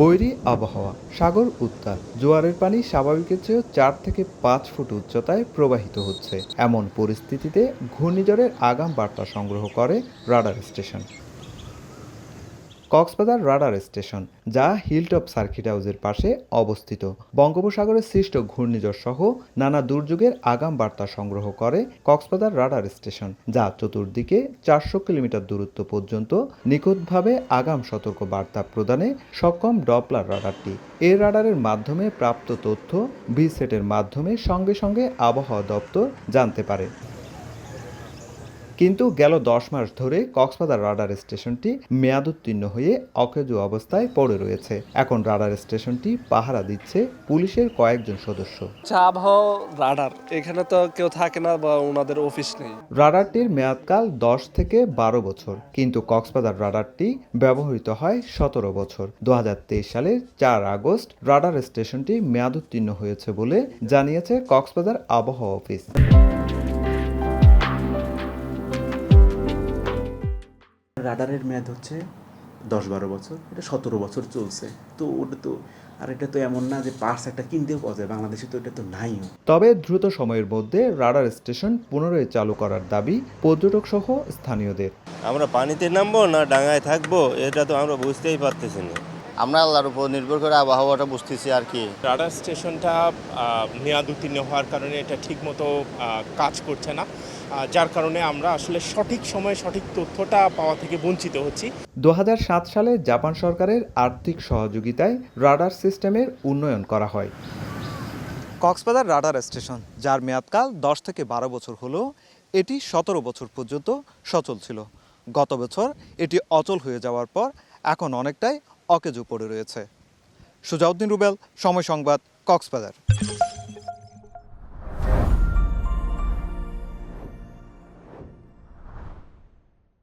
বৈরী আবহাওয়া, সাগর উত্তাল জোয়ারের পানি স্বাভাবিকের চেয়ে চার থেকে পাঁচ ফুট উচ্চতায় প্রবাহিত হচ্ছে। এমন পরিস্থিতিতে ঘূর্ণিঝড়ের আগাম বার্তা সংগ্রহ করে radar station. Cox's Bazar radar station, যা হিলটপ সার্কিট হাউসের পাশে অবস্থিত। বঙ্গোপসাগরের সৃষ্ট ঘূর্ণিঝড় সহ নানা দুর্যোগের আগাম বার্তা সংগ্রহ করে কক্সবাজার রাডার স্টেশন, যা চতুর্দিকে চারশো কিলোমিটার দূরত্ব পর্যন্ত নিখুঁতভাবে আগাম সতর্ক বার্তা প্রদানে সক্ষম ডপলার রাডারটি। এই রাডারের মাধ্যমে প্রাপ্ত তথ্য ভিসেটের মাধ্যমে সঙ্গে সঙ্গে আবহাওয়া দপ্তর জানতে পারে। কিন্তু গেল দশ মাস ধরে কক্সবাজার রাডার স্টেশনটি মেয়াদোত্তীর্ণ হয়ে অকেজো অবস্থায় পড়ে রয়েছে। এখন রাডার স্টেশনটি পাহারা দিচ্ছে পুলিশের কয়েকজন সদস্য। আচ্ছা আবহাওয়া রাডার এখানে তো কেউ থাকে না বা ওনাদের অফিস নেই। রাডারটির মেয়াদকাল দশ থেকে বারো বছর কিন্তু কক্সবাজার রাডারটি ব্যবহৃত হয় সতেরো বছর। দু হাজার তেইশ সালের চার আগস্ট রাডার স্টেশনটি মেয়াদোত্তীর্ণ হয়েছে বলে জানিয়েছে কক্সবাজার আবহাওয়া অফিস। রাডারের মেয়াদ হচ্ছে দশ বারো বছর এটা সতেরো বছর চলছে। তো ওটা তো আর এটা তো এমন না যে পার্স একটা কিনতেও পাওয়া যায় বাংলাদেশে তো এটা তো নাই। তবে দ্রুত সময়ের মধ্যে রাডার স্টেশন পুনরায় চালু করার দাবি পর্যটক সহ স্থানীয়দের। আমরা পানিতে নামবো না ডাঙায় থাকব এটা তো আমরা বুঝতেই পারতেছি না। আমরা আল্লাহর উপর নির্ভর করে আবহাওয়াটা বুঝতেছি আর কি। রাডার স্টেশনটা মেয়াদ উত্তীর্ণ হওয়ার কারণে এটা ঠিকমতো কাজ করছে না। যার কারণে আমরা আসলে সঠিক সময়ে সঠিক তথ্যটা পাওয়া থেকে বঞ্চিত হচ্ছি। দু হাজার সাত সালে জাপান সরকারের আর্থিক সহযোগিতায় রাডার সিস্টেমের উন্নয়ন করা হয়। কক্সবাজার রাডার স্টেশন যার মেয়াদকাল দশ থেকে বারো বছর হলেও এটি সতেরো বছর পর্যন্ত সচল ছিল। গত বছর এটি অচল হয়ে যাওয়ার পর এখন অনেকটাই অকেজো পড়ে রয়েছে। সুজাউদ্দিন রুবেল সময় সংবাদ কক্সবাজার।